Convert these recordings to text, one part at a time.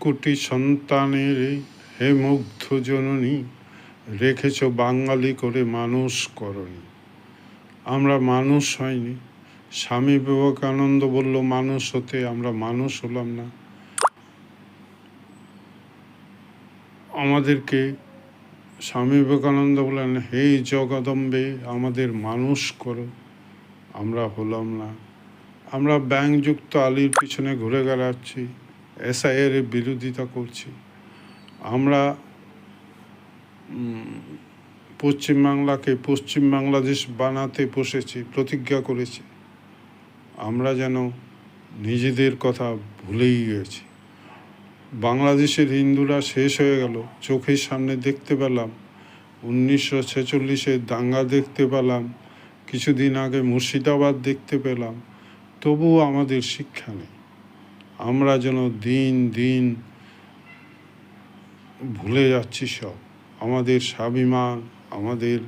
কোটি সন্তানের হে মুগ্ধ জননী, রেখেছ বাঙালি করে মানুষ করনি আমরা মানুষ হয়নি। স্বামী বিবেকানন্দ বলল, মানুষ হতে আমরা মানুষ হলাম না। আমাদেরকে স্বামী বিবেকানন্দ বললেন, হে জগদম্বে, আমাদের মানুষ করো। আমরা হলাম না। আমরা ব্যাংকযুক্ত আলির পিছনে ঘুরে বেড়াচ্ছি। এসআইয়ের বিরোধিতা করছি। আমরা পশ্চিমবাংলাকে পশ্চিম বাংলাদেশ বানাতে বসেছি, প্রতিজ্ঞা করেছি। আমরা যেন নিজেদের কথা ভুলেই গেছি। বাংলাদেশের হিন্দুরা শেষ হয়ে গেল, চোখের সামনে দেখতে পেলাম। উনিশশো ছেচল্লিশে দাঙ্গা দেখতে পেলাম, কিছুদিন আগে মুর্শিদাবাদ দেখতে পেলাম। তবুও আমাদের শিক্ষা নেই। আমরা যেন দিন দিন ভুলে যাচ্ছি সব। আমাদের স্বাভিমান, আমাদের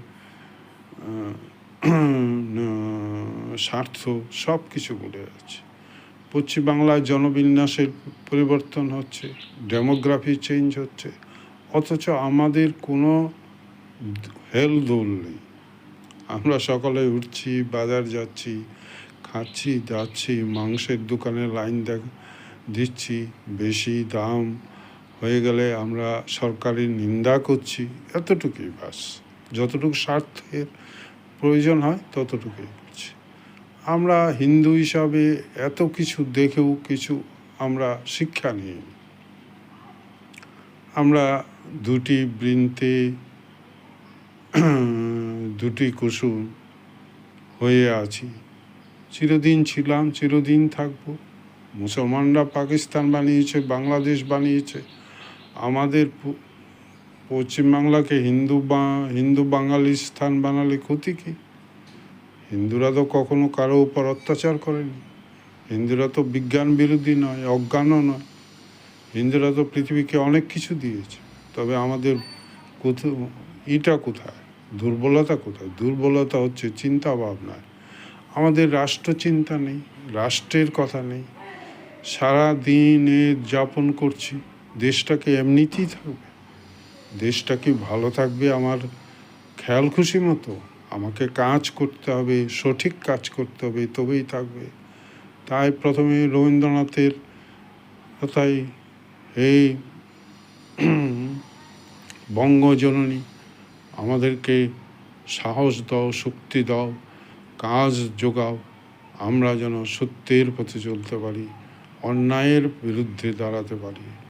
স্বার্থ সব কিছু ভুলে যাচ্ছে। পশ্চিমবাংলায় জনবিন্যাসের পরিবর্তন হচ্ছে, ডেমোগ্রাফি চেঞ্জ হচ্ছে, অথচ আমাদের কোনো হেল দোল নেই। আমরা সকালে উঠছি, বাজার যাচ্ছি, খাচ্ছি যাচ্ছি মাংসের দোকানে লাইন দেখ দিচ্ছি, বেশি দাম হয়ে গেলে আমরা সরকারি নিন্দা করছি, এতটুকুই বাস। যতটুকু স্বার্থের প্রয়োজন হয়, ততটুকুই করছি। আমরা হিন্দু হিসাবে এত কিছু দেখেও কিছু আমরা শিক্ষা নিই আমরা দুটি বৃন্তে, দুটি কুসুম হয়ে আছি। চিরদিন ছিলাম, চিরদিন থাকব। মুসলমানরা পাকিস্তান বানিয়েছে, বাংলাদেশ বানিয়েছে। আমাদের পশ্চিমবাংলাকে হিন্দু বা, হিন্দু বাঙালি স্থান বানালে ক্ষতি কী? হিন্দুরা তো কখনো কারও উপর অত্যাচার করেনি। হিন্দুরা তো বিজ্ঞান বিরোধী নয়, অজ্ঞানও নয়। হিন্দুরা তো পৃথিবীকে অনেক কিছু দিয়েছে। তবে আমাদের কোথাও ইটা কোথায়? দুর্বলতা কোথায়? দুর্বলতা হচ্ছে চিন্তা ভাবনায় আমাদের রাষ্ট্র চিন্তা নেই, রাষ্ট্রের কথা নেই। সারা দিন যাপন করছি, দেশটাকে এমনিতেই থাকবে। দেশটা কি ভালো থাকবে আমার খেয়াল খুশি মতো? আমাকে কাজ করতে হবে, সঠিক কাজ করতে হবে তবেই থাকবে। তাই প্রথমে রবীন্দ্রনাথের কথাই এই বঙ্গজননী, আমাদেরকে সাহস দাও, শক্তি দাও, কাজ যোগাও, আমরা যেন সত্যের পথে চলতে পারি। অন্যায়ের বিরুদ্ধে দাঁড়াতে পারি।